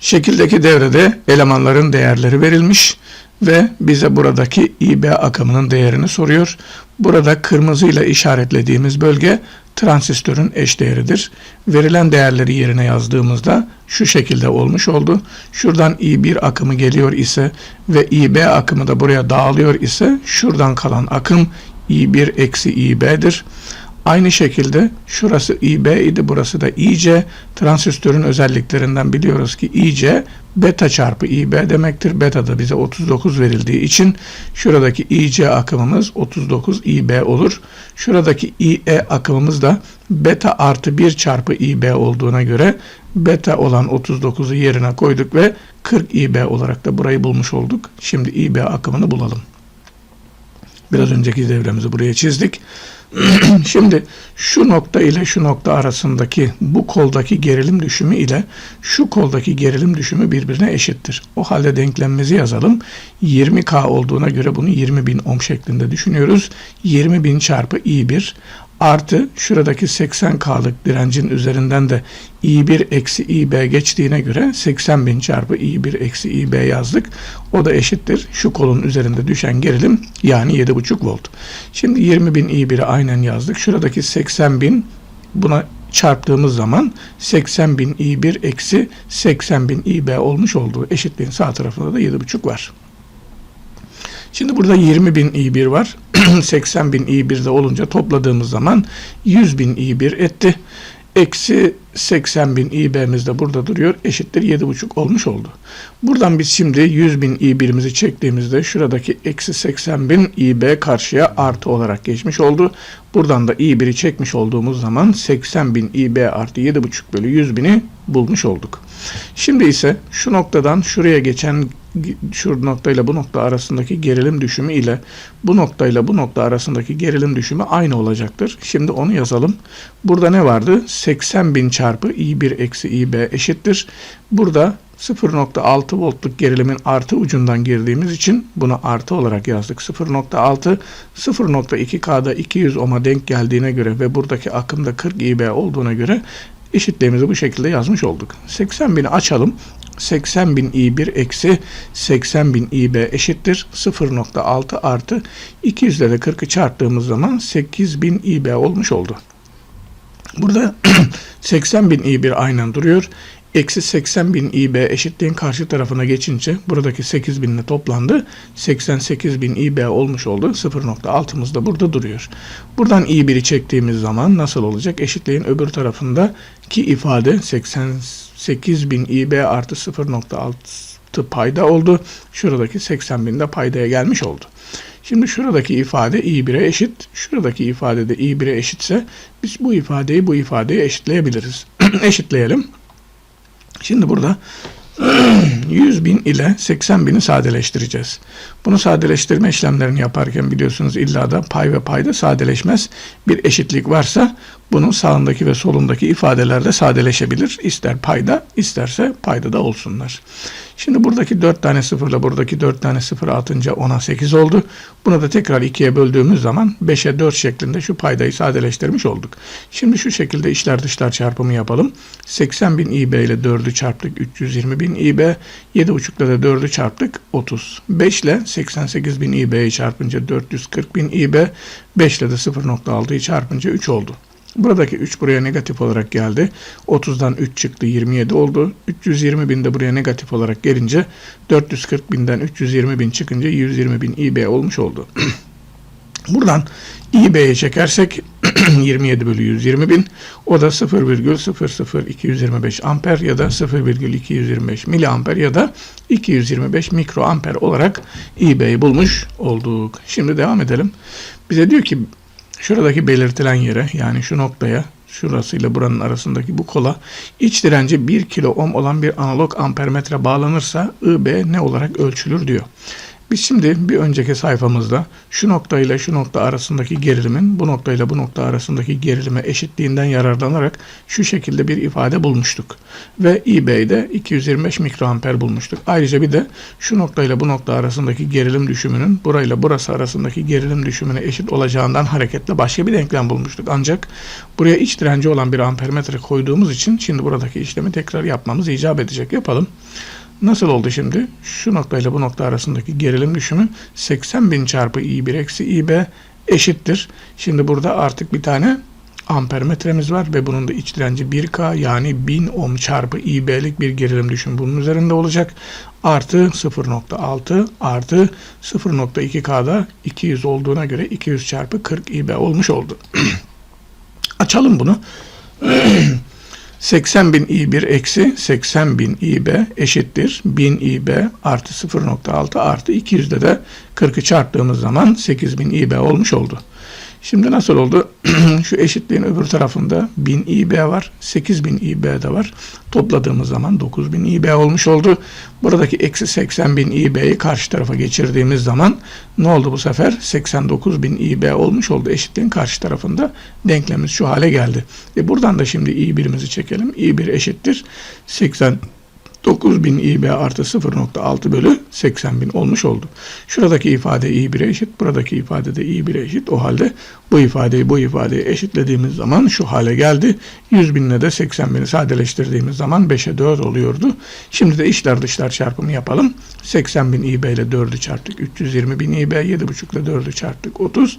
Şekildeki devrede elemanların değerleri verilmiş ve bize buradaki IB akımının değerini soruyor. Burada kırmızıyla işaretlediğimiz bölge transistörün eşdeğeridir. Verilen değerleri yerine yazdığımızda şu şekilde olmuş oldu. Şuradan I1 akımı geliyor ise ve IB akımı da buraya dağılıyor ise şuradan kalan akım I1 eksi IB'dir. Aynı şekilde şurası IB idi, burası da IC. Transistörün özelliklerinden biliyoruz ki IC beta çarpı IB demektir. Beta da bize 39 verildiği için şuradaki IC akımımız 39 IB olur. Şuradaki IE akımımız da beta artı 1 çarpı IB olduğuna göre beta olan 39'u yerine koyduk ve 40 IB olarak da burayı bulmuş olduk. Şimdi IB akımını bulalım. Biraz önceki devremizi buraya çizdik. Şimdi şu nokta ile şu nokta arasındaki bu koldaki gerilim düşümü ile şu koldaki gerilim düşümü birbirine eşittir. O halde denklemimizi yazalım. 20K olduğuna göre bunu 20.000 ohm şeklinde düşünüyoruz. 20.000 çarpı I1 artı şuradaki 80K'lık direncin üzerinden de I1 eksi IB geçtiğine göre 80.000 çarpı I1 eksi IB yazdık. O da eşittir. Şu kolun üzerinde düşen gerilim yani 7,5 volt. Şimdi 20.000 I1'i aynen yazdık. Şuradaki 80.000 buna çarptığımız zaman 80.000 I1 eksi 80.000 IB olmuş olduğu eşitliğin sağ tarafında da 7,5 var. Şimdi burada 20 bin i1 var. 80 bin i1 de olunca topladığımız zaman 100 bin i1 etti. Eksi 80 bin IB'miz de burada duruyor. Eşittir 7,5 olmuş oldu. Buradan biz şimdi 100 bin I1'imizi çektiğimizde şuradaki eksi 80 bin IB karşıya artı olarak geçmiş oldu. Buradan da I1'i çekmiş olduğumuz zaman 80 bin IB artı 7,5 bölü 100 bini bulmuş olduk. Şimdi ise şu noktadan şuraya geçen şu noktayla bu nokta arasındaki gerilim düşümü ile bu noktayla bu nokta arasındaki gerilim düşümü aynı olacaktır. Şimdi onu yazalım. Burada ne vardı? 80 bin çarpı I1 eksi IB eşittir. Burada 0.6 voltluk gerilimin artı ucundan girdiğimiz için bunu artı olarak yazdık. 0.6 0.2K'da 200 ohm'a denk geldiğine göre ve buradaki akımda 40 IB olduğuna göre eşitliğimizi bu şekilde yazmış olduk. 80 bini açalım. 80 bin i1 eksi 80 bin ib eşittir 0.6 artı 200 ile de 40'ı çarptığımız zaman 8 bin ib olmuş oldu. Burada 80 bin i1 aynen duruyor. Eksi 80 bin IB eşitliğin karşı tarafına geçince buradaki 8 binle toplandı. 88 bin IB olmuş oldu. 0.6'mız da burada duruyor. Buradan I1'i çektiğimiz zaman nasıl olacak? Eşitliğin öbür tarafındaki ifade 88 bin IB artı 0.6 payda oldu. Şuradaki 80 bin de paydaya gelmiş oldu. Şimdi şuradaki ifade i1'e eşit, şuradaki ifade de i1'e eşitse biz bu ifadeyi bu ifadeye eşitleyebiliriz. Eşitleyelim. Şimdi burada 100 bin ile 80 bini sadeleştireceğiz. Bunu sadeleştirme işlemlerini yaparken biliyorsunuz illa da pay ve payda sadeleşmez. Bir eşitlik varsa bunun sağındaki ve solundaki ifadelerde sadeleşebilir. İster payda isterse payda da olsunlar. Şimdi buradaki 4 tane sıfırla buradaki 4 tane sıfır atınca 10'a 8 oldu. Bunu da tekrar 2'ye böldüğümüz zaman 5'e 4 şeklinde şu paydayı sadeleştirmiş olduk. Şimdi şu şekilde içler dışlar çarpımı yapalım. 80 bin IB ile 4'ü çarptık 320 bin IB. 7,5 ile de 4'ü çarptık 30. 5 ile 88 bin IB'yi çarpınca 440 bin IB. 5 ile de 0.6'yı çarpınca 3 oldu. Buradaki 3 buraya negatif olarak geldi. 30'dan 3 çıktı 27 oldu. 320 bin de buraya negatif olarak gelince 440 binden 320 bin çıkınca 120 bin IB olmuş oldu. Buradan İB'ye çekersek 27 bölü 120 bin o da 0,00225 amper ya da 0,225 miliamper ya da 225 mikroamper olarak İB'yi bulmuş olduk. Şimdi devam edelim. Bize diyor ki şuradaki belirtilen yere yani şu noktaya şurasıyla buranın arasındaki bu kola iç direnci 1 kilo ohm olan bir analog ampermetre bağlanırsa IB ne olarak ölçülür diyor. Biz şimdi bir önceki sayfamızda şu nokta ile şu nokta arasındaki gerilimin bu nokta ile bu nokta arasındaki gerilime eşitliğinden yararlanarak şu şekilde bir ifade bulmuştuk. Ve eBay'de 225 mikroamper bulmuştuk. Ayrıca bir de şu nokta ile bu nokta arasındaki gerilim düşümünün burayla burası arasındaki gerilim düşümüne eşit olacağından hareketle başka bir denklem bulmuştuk. Ancak buraya iç direnci olan bir ampermetre koyduğumuz için şimdi buradaki işlemi tekrar yapmamız icap edecek. Yapalım. Nasıl oldu şimdi? Şu noktayla bu nokta arasındaki gerilim düşümü 80 bin çarpı i1 eksi ib eşittir. Şimdi burada artık bir tane ampermetremiz var ve bunun da iç direnci 1K yani 1000 ohm çarpı IB'lik bir gerilim düşün bunun üzerinde olacak. Artı 0.6 artı 0.2K'da 200 olduğuna göre 200 çarpı 40 IB olmuş oldu. Açalım bunu. 80 bin i1 eksi 80 bin ib eşittir 1000 ib artı 0.6 artı 200'de de 40'ı çarptığımız zaman 8000 ib olmuş oldu. Şimdi nasıl oldu? Şu eşitliğin öbür tarafında 1000 IB var, 8000 IB de var. Topladığımız zaman 9000 IB olmuş oldu. Buradaki eksi 80.000 IB'yi karşı tarafa geçirdiğimiz zaman ne oldu bu sefer? 89.000 IB olmuş oldu eşitliğin karşı tarafında. Denklemimiz şu hale geldi. E buradan da şimdi I1'imizi çekelim. I1 eşittir 80 9000 IB artı 0.6 bölü 80.000 olmuş oldu. Şuradaki ifade i1'e eşit, buradaki ifade de i1'e eşit. O halde bu ifadeyi bu ifadeye eşitlediğimiz zaman şu hale geldi. 100 binle de 80.000'i sadeleştirdiğimiz zaman 5'e 4 oluyordu. Şimdi de içler dışlar çarpımı yapalım. 80.000 IB ile 4'ü çarptık. 320.000 IB, 7.5 ile 4'ü çarptık. 30.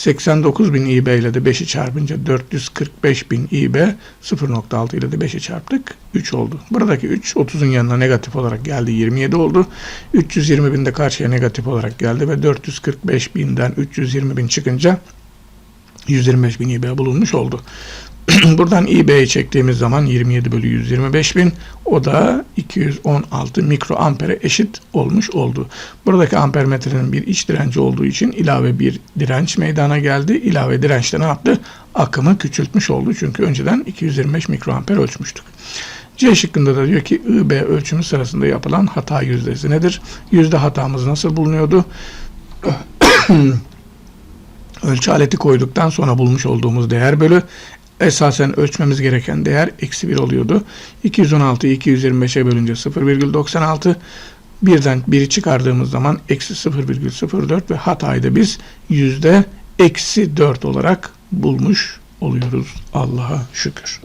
89.000 IB ile de 5'i çarpınca 445.000 IB, 0.6 ile de 5'i çarptık. 3 oldu. Buradaki 3, 30'un yanına negatif olarak geldi. 27 oldu. 320 bin de karşıya negatif olarak geldi ve 445 binden 320 bin çıkınca 125 bin IB bulunmuş oldu. Buradan IB'yi çektiğimiz zaman 27 bölü 125 bin o da 216 mikroampere eşit olmuş oldu. Buradaki ampermetrenin bir iç direnci olduğu için ilave bir direnç meydana geldi. İlave dirençte ne yaptı? Akımı küçültmüş oldu. Çünkü önceden 225 mikroamper ölçmüştük. C şıkkında da diyor ki IB ölçümü sırasında yapılan hata yüzdesi nedir? Yüzde hatamız nasıl bulunuyordu? Ölçü aleti koyduktan sonra bulmuş olduğumuz değer bölü esasen ölçmemiz gereken değer eksi 1 oluyordu. 216'yı 225'e bölünce 0,96 birden biri çıkardığımız zaman eksi 0,04 ve hatayı da biz yüzde eksi 4 olarak bulmuş oluyoruz. Allah'a şükür.